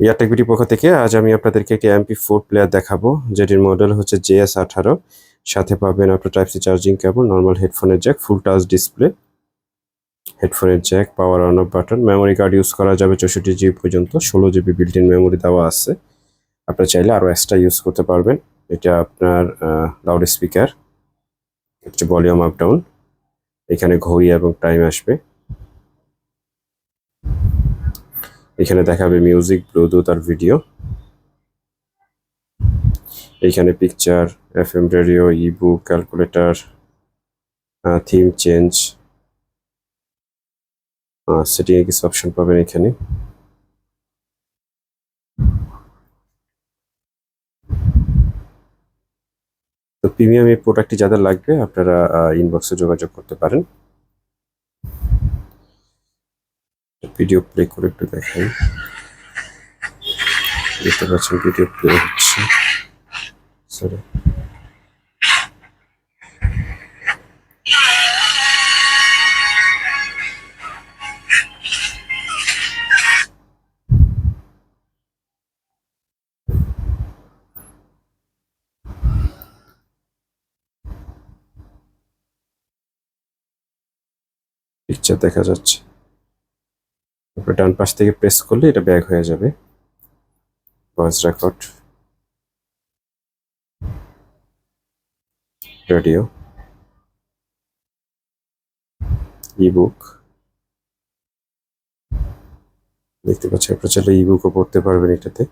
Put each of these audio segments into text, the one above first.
এয়ারটেক বিটির পক্ষ থেকে আজ আমি আপনাদেরকে একটি এমপি ফোর প্লেয়ার দেখাবো, যেটির মডেল হচ্ছে জেএস আঠারো। সাথে পাবেন আপনার type C charging cable normal হেডফোনের জ্যাক ফুল টাচ ডিসপ্লে হেডফোনের jack power on off button memory card use করা যাবে চৌষট্টি জিবি পর্যন্ত, ষোলো জিবি বিল্ট ইন মেমোরি দেওয়া আছে। আপনার চাইলে আরও এক্সট্রা ইউজ করতে পারবেন। এটা আপনার লাউড স্পিকার হচ্ছে ভলিউম আপ ডাউন এখানে ঘড়ি এবং টাইম আসবে। এখানে দেখাবে মিউজিক ব্লুটুথ আর ভিডিও এইখানে picture F M radio ebook calculator theme change setting এ কিছু অপশন পাবেন এখানে। তো প্রিমিয়াম এই প্রোডাক্টটি যাদের লাগবে, আপনারা ইনবক্সে যোগাযোগ করতে পারেন। ভিডিও প্লে করে একটু দেখাই। দেখতে পাচ্ছেন ভিডিও প্লে হচ্ছে। সরি পিকচার দেখা যাচ্ছে। তারপরে ডান পাশ থেকে প্রেস করলে এটা ব্যাক হয়ে যাবে। ভয়েস রেকর্ড রেডিও ইবুক দেখতে পাচ্ছি আপনার চাইলে ইবুকও পড়তে পারবেন এটাতে।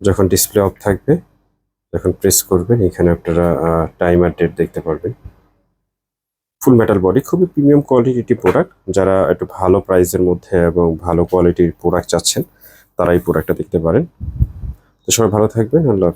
যখন ডিসপ্লে অফ থাকবে, যখন প্রেস করবেন, এখানে আপনারা টাইম আর ডেট দেখতে পারবেন। ফুল মেটাল বডি খুবই প্রিমিয়াম কোয়ালিটি প্রোডাক্ট যারা একটু ভালো প্রাইসের মধ্যে এবং ভালো কোয়ালিটির প্রোডাক্ট চাচ্ছেন, তারা এই প্রোডাক্টটা দেখতে পারেন তো সবাই ভালো থাকবেন, আল্লাহ।